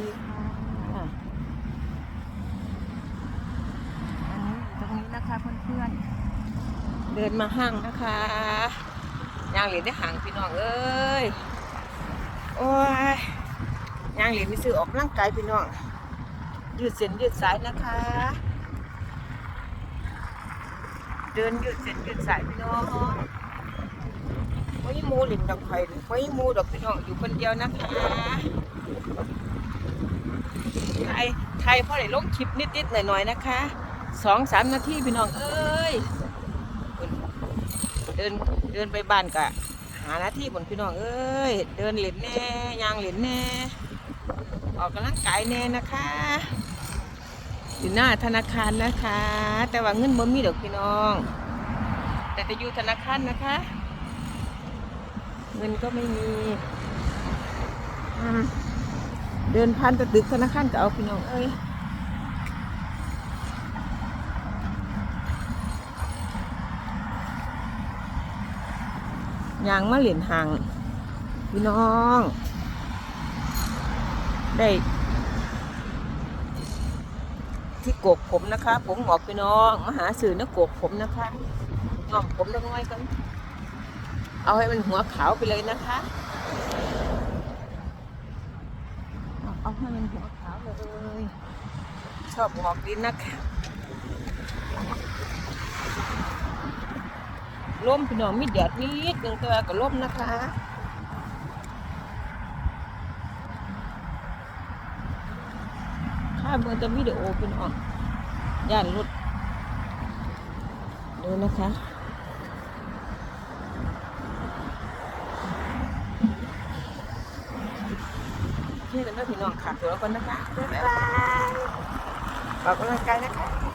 ดีค่ะอันนี้อยู่ตรงนี้นะคะเพื่อนๆ เดินมาห้างนะคะยางเหรียญได้ห่างพี่น้องเอ้ย โอ้ยยางเหรียญมีซื้อออกกำลังกายพี่น้อง ยืดเส้นยืดสายนะคะ เดินยืดเส้นยืดสายพี่น้องไม่มูหลินดอกไผ่ไม่มูดอกพี่น้องอยู่คนเดียวนะคะไท ยไทยพ่อได้ลงคลิปนิดๆหน่อยๆนะคะสองสามนาทีพี่น้องเอ้ยเดินเดินไปบ้านกะหาหน้าที่บนพี่น้องเอ้ยเดินเหรียญแน่ยางเหรียญแน่ออกกำลังกายแน่นะคะอยู่หน้าธนาคารนะคะ แต่ว่าเงินบ่มีดอกพี่น้อง แต่จะอยู่ธนาคารนะคะ เงินก็ไม่มีอืม เดินผ่านแตะตึกธนาคารก็เอาพี่น้องเอ้ยยางมาเหรียญหางพี่น้อง ได้ ที่โกกผมนะคะ ผมหงอกพี่น้องมาหาสื่อนะโกกผมนะคะงอมผมเล็กน้อยกันเอาให้มันหัวขาวไปเลยนะคะ เอาเอาให้มันหัวขาวเลยชอบหอกดินนะคะร่มพี่น้องมีแดดนิดนึงแต่ว่าก็ร่มนะคะถ้าเบอร์จะวิดีโอเป็นอ่อนย่านรถดูนะคะ นี้กันด้วยพี่น้องค่ะตัวละคนนะคะบ๊ายบายออกกำลังกายนะคะ